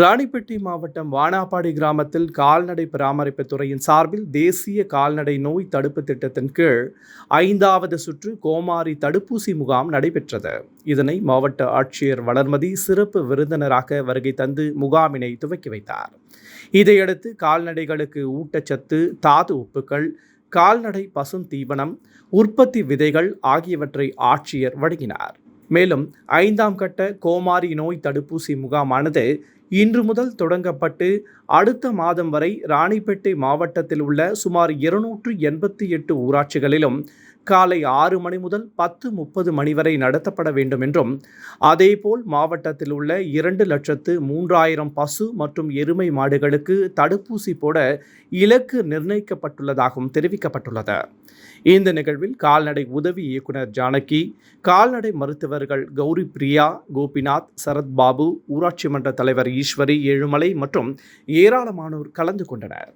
ராணிப்பேட்டை மாவட்டம் வானாப்பாடி கிராமத்தில் கால்நடை பராமரிப்பு துறையின் சார்பில் தேசிய கால்நடை நோய் தடுப்பு திட்டத்தின் கீழ் ஐந்தாவது சுற்று கோமாரி தடுப்பூசி முகாம் நடைபெற்றது. இதனை மாவட்ட ஆட்சியர் வளர்மதி சிறப்பு விருந்தினராக வருகை தந்து முகாமினை துவக்கி வைத்தார். இதையடுத்து கால்நடைகளுக்கு ஊட்டச்சத்து தாது உப்புக்கள் கால்நடை பசும் தீவனம் உற்பத்தி விதைகள் ஆகியவற்றை ஆட்சியர் வழங்கினார். மேலும் ஐந்தாம் கட்ட கோமாரி நோய் தடுப்பூசி முகாமானது இன்று முதல் தொடங்கப்பட்டு அடுத்த மாதம் வரை ராணிப்பேட்டை மாவட்டத்தில் உள்ள சுமார் இருநூற்று எண்பத்தி எட்டு ஊராட்சிகளிலும் காலை ஆறு மணி முதல் பத்து முப்பது மணி வரை நடத்தப்பட வேண்டும் என்றும் அதேபோல் மாவட்டத்தில் உள்ள இரண்டு லட்சத்து மூன்றாயிரம் பசு மற்றும் எருமை மாடுகளுக்கு தடுப்பூசி போட இலக்கு நிர்ணயிக்கப்பட்டுள்ளதாகவும் தெரிவிக்கப்பட்டுள்ளது. இந்த நிகழ்வில் கால்நடை உதவி இயக்குனர் ஜானகி கால்நடை மருத்துவர்கள் கௌரி பிரியா கோபிநாத் சரத்பாபு ஊராட்சி மன்ற தலைவர் ஈஸ்வரி ஏழுமலை மற்றும் ஏராளமானோர் கலந்து கொண்டனர்.